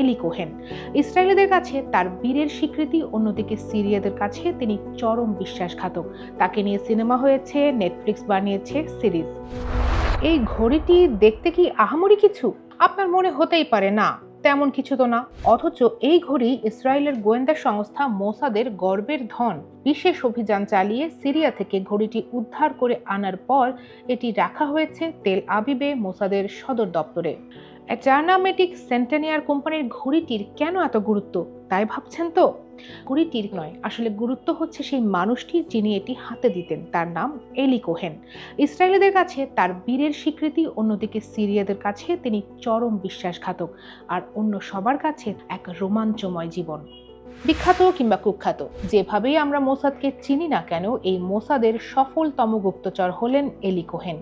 এলি কোহেন। ইসরায়েলিদের কাছে তার বীরের স্বীকৃতি, অন্যদিকে সিরিয়াদের কাছে তিনি চরম বিশ্বাসঘাতক। তাকে নিয়ে সিনেমা হয়েছে, নেটফ্লিক্স বানিয়েছে সিরিজ। এই ঘড়িটি দেখতে কি আহামরি কিছু? আপনার মনে হতেই পারে না। তেমন কিছু তো না। অথচ এই ঘড়ি ইসরায়েলের গোয়েন্দা সংস্থা মোসাদের গর্বের ধন। বিশেষ অভিযান চালিয়ে সিরিয়া থেকে ঘড়িটি উদ্ধার করে আনার পর এটি রাখা হয়েছে তেল আবিবে মোসাদের সদর দপ্তরে। জার্নামেটিক সেন্টেনিয়ার কোম্পানির ঘড়িটির কেন এত গুরুত্ব? তাই ভাবছেন তো? ঘড়িটির নয়, আসলে গুরুত্ব হচ্ছে সেই মানুষটির যিনি এটি হাতে দিতেন, তার নাম এলি কোহেন। ইসরায়েলিদের কাছে তার বীরের স্বীকৃতি, অন্যদিকে সিরিয়াদের কাছে তিনি চরম বিশ্বাসঘাতক, আর অন্য সবার কাছে এক রোমাঞ্চময় জীবন। বিখ্যাত কিংবা কুখ্যাত। যেভাবেই আমরা মোসাদকে চিনি না কেন, এই মোসাদের সফলতম গুপ্তচর হলেন এলি কোহেন।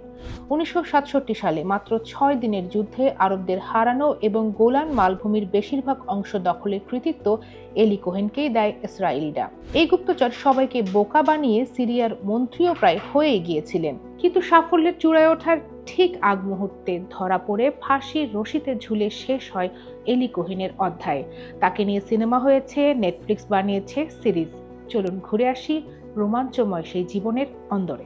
উনিশশো সাতষট্টি সালে মাত্র ছয় দিনের যুদ্ধে আরবদের হারানো এবং গোলান মালভূমির বেশিরভাগ অংশ দখলের কৃতিত্ব এলি কোহেনকেই দেয় ইসরায়েলিরা। এই গুপ্তচর সবাইকে বোকা বানিয়ে সিরিয়ার মন্ত্রীও প্রায় হয়ে গিয়েছিলেন। কিন্তু সাফল্যের চূড়ায় ওঠার ঠিক আগ মুহূর্তে ধরা পড়ে ফাঁসির রশিতে ঝুলে শেষ হয় এলি কোহিনের অধ্যায়। তাকে নিয়ে সিনেমা হয়েছে, নেটফ্লিক্স বানিয়েছে সিরিজ। চলুন ঘুরে আসি রোমাঞ্চময় সেই জীবনের অন্দরে।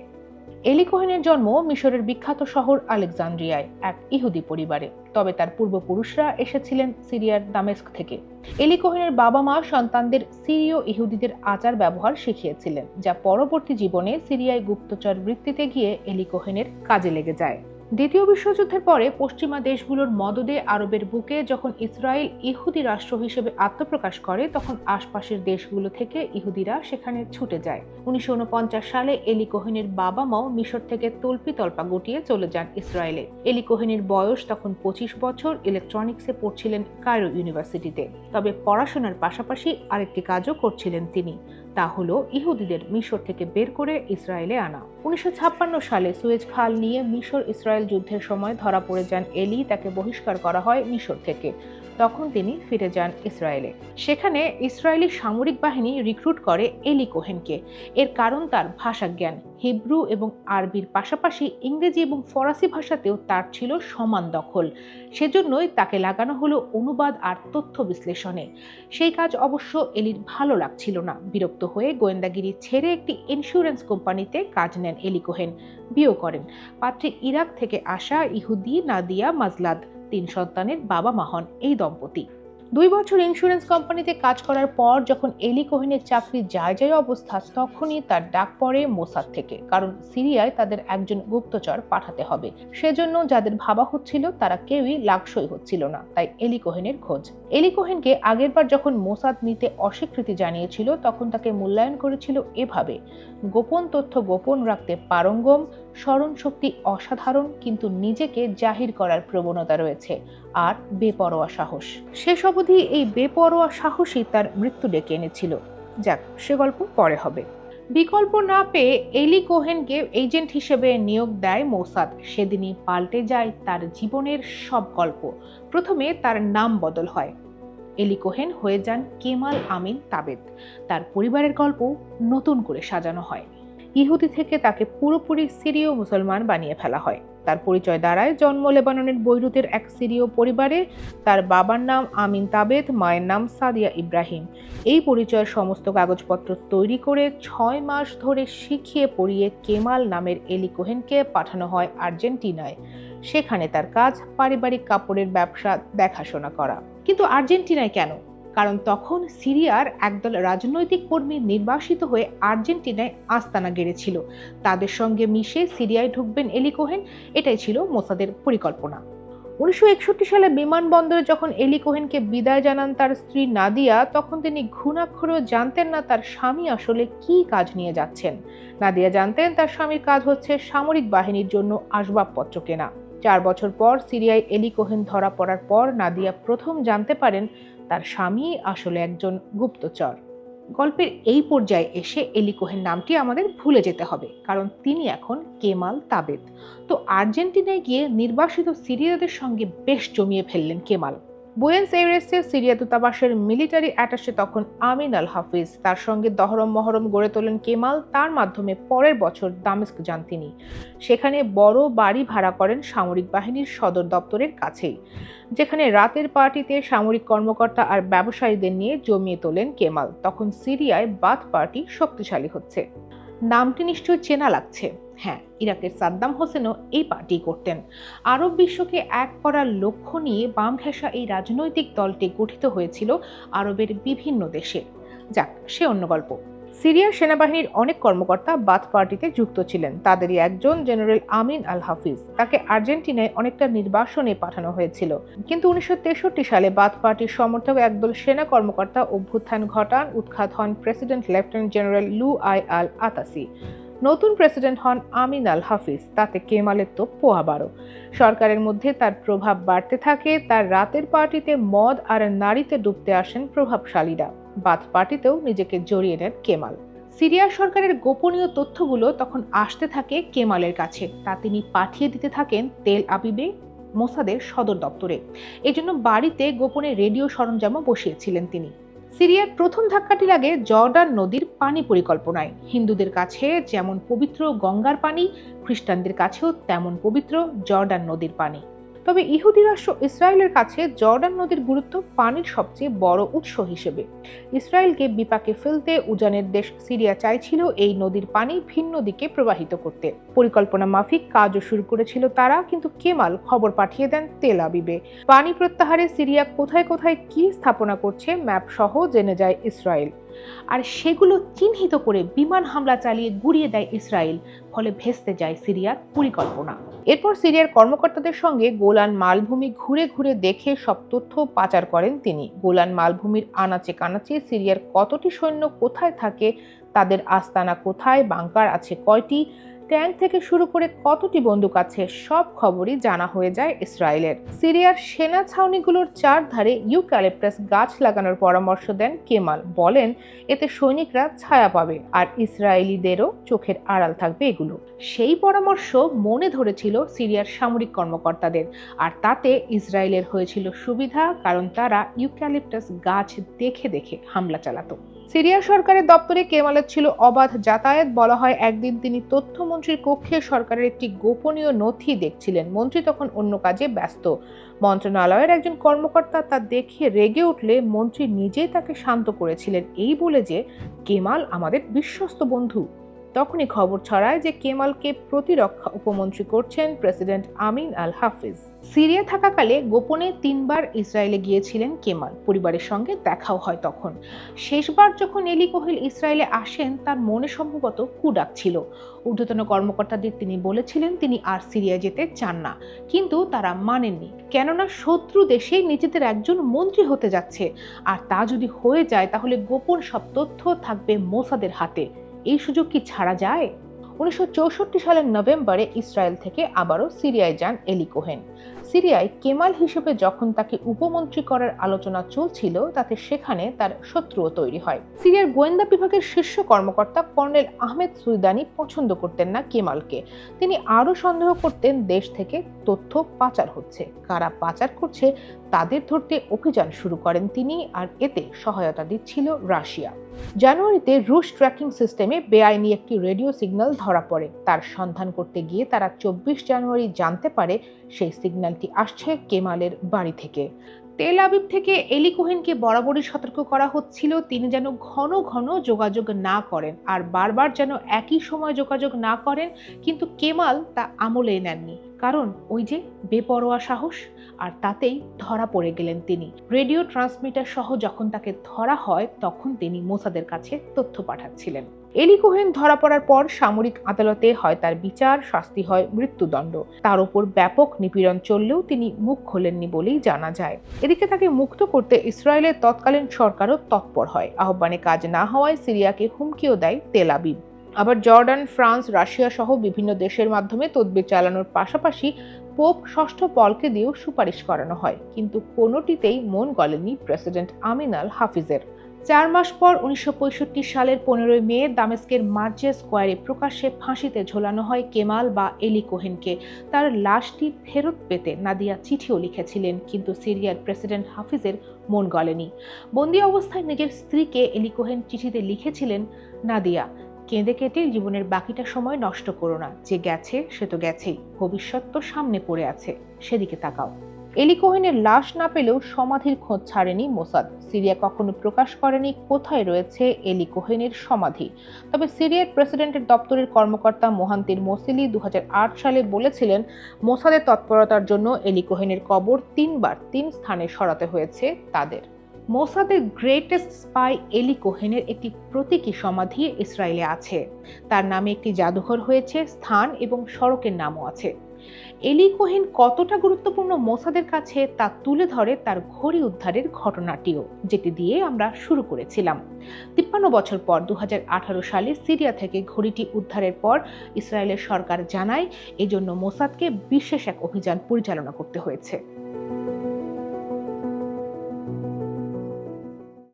এলি কোহেনের জন্ম মিশরের বিখ্যাত শহর আলেকজান্দ্রিয়ায়, এক ইহুদি পরিবারে। তবে তার পূর্বপুরুষরা এসেছিলেন সিরিয়ার দামেস্ক থেকে। এলি কোহেনের বাবা মা সন্তানদের সিরীয় ইহুদিদের আচার ব্যবহার শিখিয়েছিলেন, যা পরবর্তী জীবনে সিরিয়ায় গুপ্তচর বৃত্তিতে গিয়ে এলি কোহেনের কাজে লেগে যায়। দ্বিতীয় বিশ্বযুদ্ধের পরে পশ্চিমা দেশগুলোর মদদে আরবের বুকে যখন ইসরায়েল ইহুদি রাষ্ট্র হিসেবে আত্মপ্রকাশ করে, তখন আশপাশের দেশগুলো থেকে ইহুদিরা সেখানে ছুটে যায়। উনিশশো উনপঞ্চাশ সালে এলি কোহেনের বাবা মাও মিশর থেকে তল্পি তল্পা গুটিয়ে চলে যান ইসরায়েলে। এলি কোহেনের বয়স তখন পঁচিশ বছর, ইলেকট্রনিক্সে পড়ছিলেন কায়রো ইউনিভার্সিটিতে। তবে পড়াশোনার পাশাপাশি আরেকটি কাজও করছিলেন তিনি। তা হলো ইহুদিদের মিশর থেকে বের করে ইসরায়েলে আনা। উনিশশো ছাপ্পান্ন সালে সুয়েজ খাল নিয়ে মিশর ইসরায়েল যুদ্ধের সময় ধরা পড়ে যান এলি। তাকে বহিষ্কার করা হয় মিশর থেকে। তখন তিনি ফিরে যান ইসরায়েলে। সেখানে ইসরায়েলি সামরিক বাহিনী রিক্রুট করে এলি কোহেনকে। এর কারণ তার ভাষা জ্ঞান হিব্রু এবং আরবির পাশাপাশি ইংরেজি এবং ফরাসি ভাষাতেও তার ছিল সমান দখল। সেজন্যই তাকে লাগানো হলো অনুবাদ আর তথ্য বিশ্লেষণে। সেই কাজ অবশ্য এলির ভালো লাগছিল না। বিরক্ত হয়ে গোয়েন্দাগিরি ছেড়ে একটি ইন্স্যুরেন্স কোম্পানিতে কাজ নেন এলি কোহেন। বিয়ে করেন। পাত্রী ইরাক থেকে আসা ইহুদি নাদিয়া মাজলাদ তিন সন্তানের বাবা মা হন এই দম্পতি। দুই বছর ইন্স্যুরেন্স কোম্পানিতে কাজ করার পর যখন এলি কোহিনের চাকরি যায় যায় অবস্থা, তখনই তার ডাক পড়ে মোসাদ থেকে। কারণ সিরিয়ায় তাদের একজন গুপ্তচর পাঠাতে হবে। সেজন্য যাদের ভাবা হচ্ছিল, তারা কেউই লাকসই হচ্ছিল না। তাই এলি কোহেনের খোঁজ। এলি কোহেনকে আগেরবার যখন মোসাদ নিতে অস্বীকৃতি জানিয়েছিল, তখন তাকে মূল্যায়ন করেছিল এভাবে। গোপন তথ্য গোপন রাখতে পারঙ্গম, স্মরণ শক্তি অসাধারণ, কিন্তু নিজেকে জাহির করার প্রবণতা রয়েছে আর বেপরোয়া সাহস। শেষ অবধি এই বেপরোয়া সাহসী তার মৃত্যু ডেকে এনেছিল। যাক, সে গল্প পরে হবে। বিকল্প না পেয়ে এলি কোহেনকে এজেন্ট হিসেবে নিয়োগ দেয় মোসাদ। সেদিনই পাল্টে যায় তার জীবনের সব গল্প। প্রথমে তার নাম বদল হয়। এলি কোহেন হয়ে যান কেমাল আমিন তাবেদ। তার পরিবারের গল্প নতুন করে সাজানো হয়। ইহুদি থেকে তাকে পুরোপুরি সিরীয় মুসলমান বানিয়ে ফেলা হয়। তার পরিচয় দাঁড়ায় জন্ম লেবাননের বৈরুতের এক সিরীয় পরিবারে। তার বাবার নাম আমিন তাবেদ মায়ের নাম সাদিয়া ইব্রাহিম। এই পরিচয়ের সমস্ত কাগজপত্র তৈরি করে ছয় মাস ধরে শিখিয়ে পড়িয়ে কেমাল নামের এলি কোহেনকে পাঠানো হয় আর্জেন্টিনায়। সেখানে তার কাজ, পারিবারিক কাপড়ের ব্যবসা, দেখাশোনা করা। কিন্তু আর্জেন্টিনায় কেন? কারণ তখন সিরিয়ার একদল রাজনৈতিক কর্মী নির্বাসিত হয়ে আর্জেন্টিনায় আস্তানা গেড়েছিল। তাদের সঙ্গে মিশে সিরিয়ায় ঢুকবেন এলি কোহেন, এটাই ছিল মোসাদের পরিকল্পনা। উনিশশো একষট্টি সালে বিমানবন্দরে যখন এলি কোহেনকে বিদায় জানান তার স্ত্রী নাদিয়া, তখন তিনি ঘুণাক্ষরেও জানতেন না তার স্বামী আসলে কি কাজ নিয়ে যাচ্ছেন। নাদিয়া জানতেন তার স্বামীর কাজ হচ্ছে সামরিক বাহিনীর জন্য আসবাবপত্র কেনা। চার বছর পর সিরিয়ায় এলি কোহেন ধরা পড়ার পর নাদিয়া প্রথম জানতে পারেন তার স্বামী আসলে একজন গুপ্তচর। গল্পের এই পর্যায়ে এসে এলিকোহের নামটি আমাদের ভুলে যেতে হবে, কারণ তিনি এখন কেমাল তাবেদ তো আর্জেন্টিনায় গিয়ে নির্বাসিত সিরিয়াদের সঙ্গে বেশ জমিয়ে ফেললেন কেমাল। বুয়েন্স এইরেসে সিরিয়া দূতাবাসের মিলিটারি অ্যাটাশে তখন আমিন আল হাফিজ। তার সঙ্গে দহরম মহরম গড়ে তোলেন কেমাল, তার মাধ্যমে পরের বছর দামেস্ক যান তিনি। সেখানে বড় বাড়ি ভাড়া করেন সামরিক বাহিনীর সদর দপ্তরের কাছেই, যেখানে রাতের পার্টিতে সামরিক কর্মকর্তা আর ব্যবসায়ীদের নিয়ে জমিয়ে তোলেন কেমাল। তখন সিরিয়ায় বাথ পার্টি শক্তিশালী হচ্ছে। নামটি নিশ্চয়ই চেনা লাগছে। হ্যাঁ ইরাকের সাদ্দাম হোসেনও এই পার্টি করতেন। আরব বিশ্বকে এক করার লক্ষ্য নিয়ে বাম ঘেঁষা এই রাজনৈতিক দলটি গঠিত হয়েছিল আরবের বিভিন্ন দেশে। যাক, সে অন্য গল্প। সিরিয়ার সেনাবাহিনীর অনেক কর্মকর্তা বাথ পার্টিতে যুক্ত ছিলেন। তাদেরই একজন জেনারেল আমিন আল হাফিজ। তাকে আর্জেন্টিনায় অনেকটা নির্বাসনে পাঠানো হয়েছিল। কিন্তু উনিশশো তেষট্টি সালে বাথ পার্টির সমর্থক একদল সেনা কর্মকর্তা অভ্যুত্থান ঘটান। উৎখাত হন president lieutenant general Luay al Atassi. নতুন প্রেসিডেন্ট হন আমিন আল হাফিজ। তাতে কেমালের তো পোয়া বারো সরকারের মধ্যে তার প্রভাব বাড়তে থাকে, তার রাতের পার্টিতে মদ আর নারীতে ডুবতে আসেন প্রভাবশালীরা। বাথ পার্টিতেও নিজেকে জড়িয়ে নেন কেমাল। সিরিয়া সরকারের গোপনীয় তথ্যগুলো তখন আসতে থাকে কেমালের কাছে। তা তিনি পাঠিয়ে দিতে থাকেন তেল আবিবে, মোসাদের সদর দপ্তরে। এজন্য বাড়িতে গোপনে রেডিও সরঞ্জামও বসিয়েছিলেন তিনি। সিরিয়ার প্রথম ধাক্কাটি লাগে জর্ডান নদীর পানি পরিকল্পনায়। হিন্দুদের কাছে যেমন পবিত্র গঙ্গার পানি, খ্রিস্টানদের কাছেও তেমন পবিত্র জর্ডান নদীর পানি। তবে ইহুদি রাষ্ট্র ইসরায়েলের কাছে জর্ডান নদীর গুরুত্ব পানির সবচেয়ে বড় উৎস হিসেবে। ইসরায়েলকে বিপাকে ফেলতে উজানের দেশ সিরিয়া চাইছিল এই নদীর পানি ভিন্ন দিকে প্রবাহিত করতে। পরিকল্পনা মাফিক কাজও শুরু করেছিল তারা, কিন্তু কেমাল খবর পাঠিয়ে দেন তেল আবিবে। পানি প্রত্যাহারে সিরিয়া কোথায় কোথায় কি স্থাপনা করছে ম্যাপ সহ জেনে যায় ইসরায়েল। আর সেগুলো চিহ্নিত করে বিমান হামলা চালিয়ে গুড়িয়ে দেয় ইসরায়েল, ফলে ভেস্তে যায় সিরিয়ার পরিকল্পনা। এরপর সিরিয়ার কর্মকর্তাদের সঙ্গে গোলান মালভূমি ঘুরে ঘুরে দেখে সব তথ্য পাচার করেন তিনি। গোলান মালভূমির আনাচে কানাচে সিরিয়ার কতটি সৈন্য কোথায় থাকে, তাদের আস্তানা কোথায়, বাংকার আছে কয়টি ট্যাঙ্ক থেকে শুরু করে কতটি বন্দুক আছে সব খবরই জানা হয়ে যায় ইসরায়েলের। সিরিয়ার সেনা ছাউনিগুলোর চারধারে ইউক্যালিপটাস গাছ লাগানোর পরামর্শ দেন কেমাল। বলেন, এতে সৈনিকরা ছায়া পাবে আর ইসরায়েলিদেরও চোখের আড়াল থাকবে এগুলো। সেই পরামর্শ মনে ধরেছিল সিরিয়ার সামরিক কর্মকর্তাদের আর তাতে ইসরায়েলের হয়েছিল সুবিধা কারণ তারা ইউক্যালিপটাস গাছ দেখে দেখে হামলা চালাতো। সিরিয়া সরকারের দপ্তরে কেমালের ছিল অবাধ যাতায়াত। বলা হয়, একদিন তিনি তথ্যমন্ত্রীর কক্ষে সরকারের একটি গোপনীয় নথি দেখছিলেন। মন্ত্রী তখন অন্য কাজে ব্যস্ত। মন্ত্রণালয়ের একজন কর্মকর্তা তা দেখে রেগে উঠলে মন্ত্রী নিজেই তাকে শান্ত করেছিলেন। এই বলে যে, কেমাল আমাদের বিশ্বস্ত বন্ধু। তখনই খবর ছড়ায় যে কেমালকে প্রতিরক্ষা উপমন্ত্রী করছেন প্রেসিডেন্ট আমিন আল হাফিজ। সিরিয়া থাকাকালে গোপনে তিনবার ইসরায়েলে গিয়েছিলেন কেমাল। পরিবারের সঙ্গে দেখাও হয় তখন। শেষবার যখন এলি কোহেল ইসরায়েলে আসেন, তার মনে সম্ভবত কুডাক ছিল। ঊর্ধ্বতন কর্মকর্তাদের তিনি বলেছিলেন, তিনি আর সিরিয়া যেতে চান না। কিন্তু তারা মানেননি। কেননা শত্রু দেশে নিজেদের একজন মন্ত্রী হতে যাচ্ছে। আর তা যদি হয়ে যায়, তাহলে গোপন সব তথ্য থাকবে মোসাদের হাতে। এই সুযোগ কি ছাড়া যায়? উনিশশো চৌষট্টি সালের নভেম্বরে ইসরায়েল থেকে আবারও সিরিয়ায় যান এলি কোহেন। সিরিয়ায় কেমাল হিসেবে যখন তাকে উপমন্ত্রী করার আলোচনা চলছিল, তাতে সেখানে তার শত্রুও তৈরি হয়। সিরিয়ার গোয়েন্দা বিভাগের শীর্ষ কর্মকর্তা কর্নেল আহমেদ সুইদানি পছন্দ করতেন না কেমালকে। তিনি আরও সন্দেহ করতেন দেশ থেকে তথ্য পাচার হচ্ছে। কারা পাচার করছে, তাদের ধরতে অভিযান শুরু করেন তিনি আর এতে সহায়তা দিচ্ছিল রাশিয়া। জানুয়ারিতে রুশ ট্র্যাকিং সিস্টেমে বেআইনি একটি রেডিও সিগন্যাল ধরা পড়ে। তার সন্ধান করতে গিয়ে তারা চব্বিশ জানুয়ারি জানতে পারে সেই সিগন্যালটি আসছে কেমালের বাড়ি থেকে। তেল আবিব থেকে এলি কোহেনকে বরাবরই সতর্ক করা হচ্ছিল। তিনি যেন ঘন ঘন যোগাযোগ না করেন আর বারবার যেন একই সময় যোগাযোগ না করেন, কিন্তু কেমাল তা আমলে নেননি। কারণ ওই যে বেপরোয়া সাহস, আর তাতেই ধরা পড়ে গেলেন তিনি। রেডিও ট্রান্সমিটার সহ যখন তাকে ধরা হয়, তখন তিনি মোসাদের কাছে তথ্য পাঠাচ্ছিলেন। এলি কোহেন ধরা পড়ার পর সামরিক আদালতে হয় তার বিচার, শাস্তি হয় মৃত্যুদণ্ড। তার উপর ব্যাপক নিপীড়ন চললেও তিনি মুখ খোলেননি বলেই জানা যায়। এদিকে তাকে মুক্ত করতে ইসরায়েলের তৎকালীন সরকারও তৎপর হয়। আহ্বানে কাজ না হওয়ায় সিরিয়াকে হুমকিও দেয় তেল আবিব। আবার জর্ডান, ফ্রান্স, রাশিয়া সহ বিভিন্ন দেশের মাধ্যমে তদবির চালানোর পাশাপাশি পোপ ষষ্ঠ পলকে দিয়েও সুপারিশ করানো হয়। কিন্তু কোনোটিতেই মন গলেনি প্রেসিডেন্ট আমিন আল হাফিজের চার মাস পর উনিশশো পঁয়ষট্টি সালের পনেরোই মে দামেস্কের মার্জে স্কোয়ারে প্রকাশ্যে ফাঁসিতে ঝোলানো হয় কেমাল বা এলি কোহেনকে। তার লাশটি ফেরত পেতে নাদিয়া চিঠিও লিখেছিলেন, কিন্তু সিরিয়ার প্রেসিডেন্ট হাফিজের মন গলেনি। বন্দি অবস্থায় নিজের স্ত্রীকে এলি কোহেন চিঠিতে লিখেছিলেন, নাদিয়া, কেঁদে কেটে জীবনের বাকিটা সময় নষ্ট করো না, যে গেছে সে তো গেছেই, ভবিষ্যৎ তো সামনে পড়ে আছে, সেদিকে তাকাও। এলি কোহেনের লাশ না পেলেও সমাধির খোঁজ ছাড়েনি মোসাদ। সিরিয়া কখনো প্রকাশ করেনি কোথায় রয়েছে এলি কোহেনের সমাধি। তবে সিরিয়ার প্রেসিডেন্টের দপ্তরের কর্মকর্তা মোহান্তির মোসিলি দু হাজার আট সালে বলেছিলেন, মোসাদের তৎপরতার জন্য এলি কোহেনের কবর তিনবার তিন স্থানে সরাতে হয়েছে তাদের। মোসাদের গ্রেটেস্ট স্পাই এলি কোহেনের একটি প্রতীকী সমাধি ইসরায়েলে আছে। তার নামে একটি জাদুঘর হয়েছে, স্থান এবং সড়কের নামও আছে। এলি কোহেন কতটা গুরুত্বপূর্ণ মোসাদের কাছে তা তুলে ধরে তার ঘড়ি উদ্ধারের ঘটনাটিও, যেটি দিয়ে আমরা শুরু করেছিলাম। তিপ্পান্ন বছর পর দু হাজার আঠারো সালে সিরিয়া থেকে ঘড়িটি উদ্ধারের পর ইসরায়েলের সরকার জানায়, এজন্য মোসাদকে বিশেষ এক অভিযান পরিচালনা করতে হয়েছে।